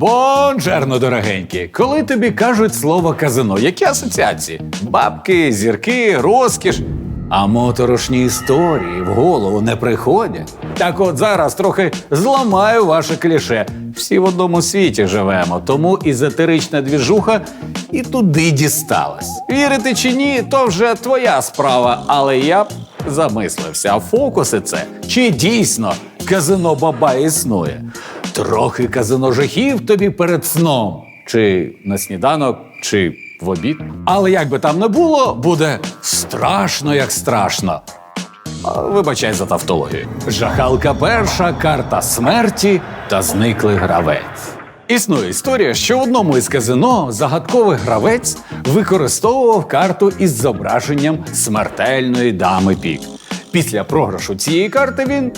Бонжерно, дорогенькі! Коли тобі кажуть слово казино, які асоціації? Бабки, зірки, розкіш. А моторошні історії в голову не приходять. Так от зараз трохи зламаю ваше кліше. Всі в одному світі живемо, тому езотерична двіжуха і туди дісталась. Вірити чи ні, то вже твоя справа, але я б замислився, а фокуси це чи дійсно казино баба існує? Трохи казино жахів тобі перед сном, чи на сніданок, чи в обід. Але як би там не було, буде страшно, як страшно. Вибачай за тавтологію. Жахалка перша, карта смерті та зниклий гравець. Існує історія, що в одному із казино загадковий гравець використовував карту із зображенням смертельної дами пік. Після програшу цієї карти він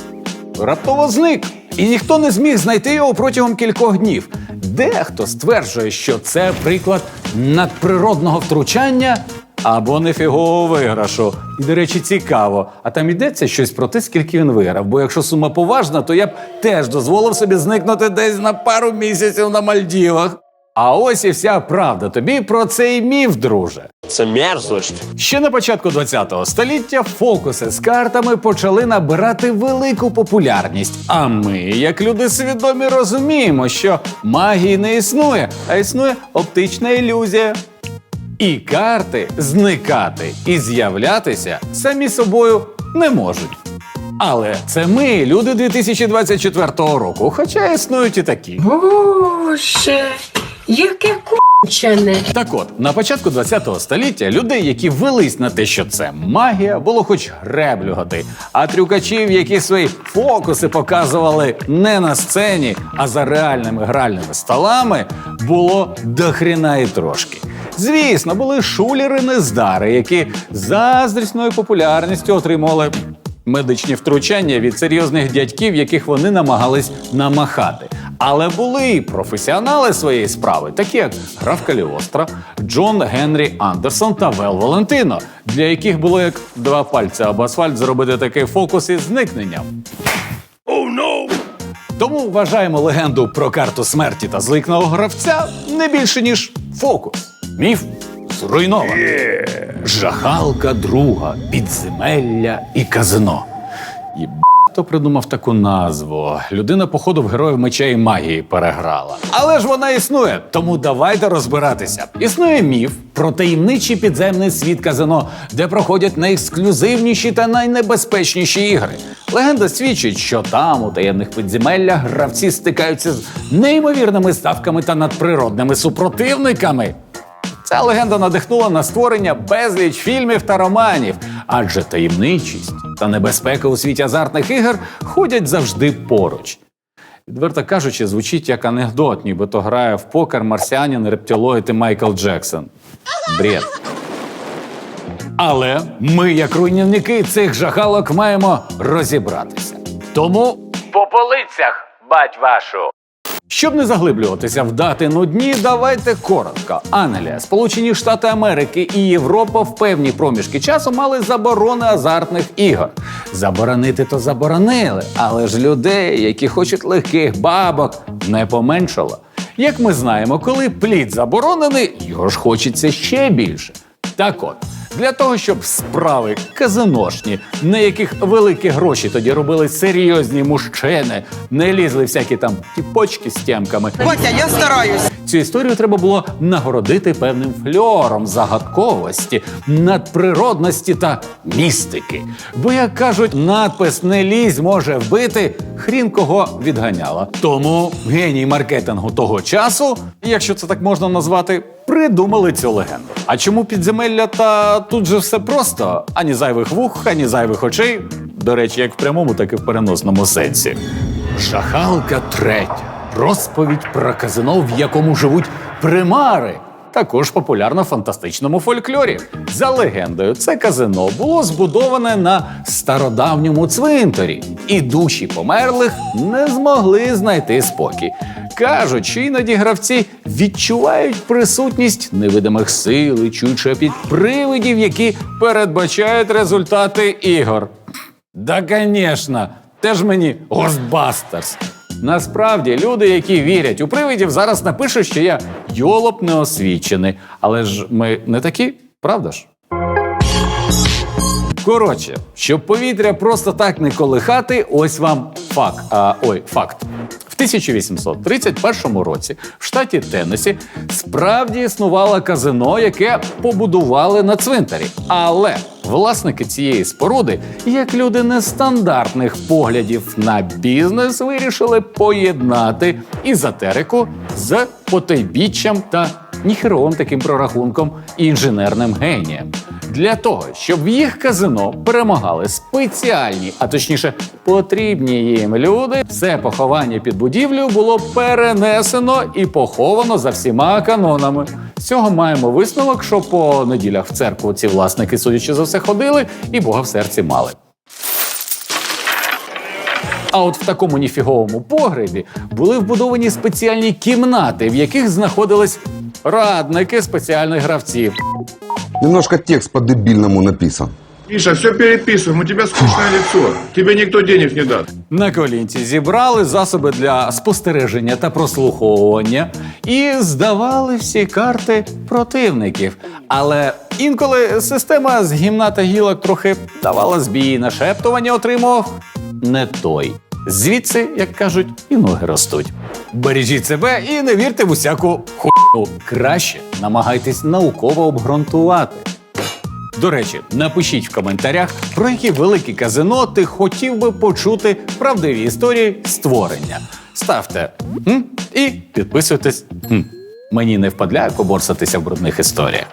раптово зник, і ніхто не зміг знайти його протягом кількох днів. Дехто стверджує, що це приклад надприродного втручання або нефігового виграшу. І, до речі, цікаво. А там йдеться щось про те, скільки він виграв. Бо якщо сума поважна, то я б теж дозволив собі зникнути десь на пару місяців на Мальдівах. А ось і вся правда тобі про цей міф, друже. Це мерзость. Ще на початку ХХ століття фокуси з картами почали набирати велику популярність. А ми, як люди свідомі, розуміємо, що магії не існує, а існує оптична ілюзія. І карти зникати і з'являтися самі собою не можуть. Але це ми, люди 2024 року, хоча існують і такі. Боже, яке кончене. Так от, на початку ХХ століття людей, які велись на те, що це магія, було хоч греблювати. А трюкачів, які свої фокуси показували не на сцені, а за реальними гральними столами, було дохріна і трошки. Звісно, були шулери-нездари, які заздрісною популярністю отримували медичні втручання від серйозних дядьків, яких вони намагались намахати. Але були і професіонали своєї справи, такі як граф Каліостро, Джон Генрі Андерсон та Вел Валентино, для яких було як два пальця об асфальт зробити такий фокус із зникненням. Тому вважаємо легенду про карту смерті та зликного гравця не більше ніж фокус. Міф зруйнований. Жахалка друга, підземелля і казино. Хто придумав таку назву? Людина, походу, в героїв меча і магії переграла. Але ж вона існує, тому давайте розбиратися. Існує міф про таємничий підземний світ казино, де проходять найексклюзивніші та найнебезпечніші ігри. Легенда свідчить, що там, у таємних підземеллях, гравці стикаються з неймовірними ставками та надприродними супротивниками. Ця легенда надихнула на створення безліч фільмів та романів, адже таємничість та небезпека у світі азартних ігор ходять завжди поруч. Відверто кажучи, звучить як анекдот, нібито грає в покер марсіанін, рептилоїд і Майкл Джексон. Бред. Але ми, як руйнівники цих жахалок, маємо розібратися. Тому по полицях, бать вашу! Щоб не заглиблюватися в дати нудні, давайте коротко. Англія, Сполучені Штати Америки і Європа в певні проміжки часу мали заборони азартних ігор. Заборонити то заборонили, але ж людей, які хочуть легких бабок, не поменшало. Як ми знаємо, коли плід заборонений, його ж хочеться ще більше. Так от, для того, щоб справи казиношні, на яких великі гроші тоді робили серйозні мужчини, не лізли всякі там тіпочки з тємками. Котя, я стараюсь. Цю історію треба було нагородити певним фльором загадковості, надприродності та містики. Бо, як кажуть, надпис не лізь може вбити, хрін кого відганяла. Тому геній маркетингу того часу, якщо це так можна назвати, придумали цю легенду. А чому підземелля та тут же все просто? Ані зайвих вух, ані зайвих очей. До речі, як в прямому, так і в переносному сенсі. Жахалка третя. Розповідь про казино, в якому живуть примари. Також популярна в фантастичному фольклорі. За легендою, це казино було збудоване на стародавньому цвинтарі, і душі померлих не змогли знайти спокій. Кажуть, що іноді гравці відчувають присутність невидимих сил і чують шепіт привидів, які передбачають результати ігор. Да, звісно, теж мені Ghostbusters. Насправді, люди, які вірять у привидів, зараз напишуть, що я йолоп неосвічений. Але ж ми не такі, правда ж? Коротше, щоб повітря просто так не колихати, ось вам факт. А, ой, факт. В 1831 році в штаті Теннесі справді існувало казино, яке побудували на цвинтарі. Але власники цієї споруди, як люди нестандартних поглядів на бізнес, вирішили поєднати ізотерику з потайбіччям та ніхеровим таким прорахунком і інженерним генієм. Для того, щоб в їх казино перемагали спеціальні, а точніше потрібні їм люди, все поховання під будівлею було перенесено і поховано за всіма канонами. З цього маємо висновок, що по неділях в церкву ці власники, судячи за все, ходили і Бога в серці мали. А от в такому ніфіговому погребі були вбудовані спеціальні кімнати, в яких знаходились радники спеціальних гравців. Немножко текст по-дебильному написан. Миша, все переписываем, у тебя скучное лицо. Тебе никто денег не даст. На колінці зібрали засоби для спостереження та прослуховування і здавали всі карти противників. Але інколи система з гімна та гілок трохи давала збій, нашептування отримував не той. Звідси, як кажуть, і ноги ростуть. Бережіть себе і не вірте в усяку хуйню. Краще намагайтесь науково обґрунтувати. До речі, напишіть в коментарях, про які великі казино ти хотів би почути правдиві історії створення. Ставте м? і підписуйтесь. Мені не впадляє поборсатися в брудних історіях.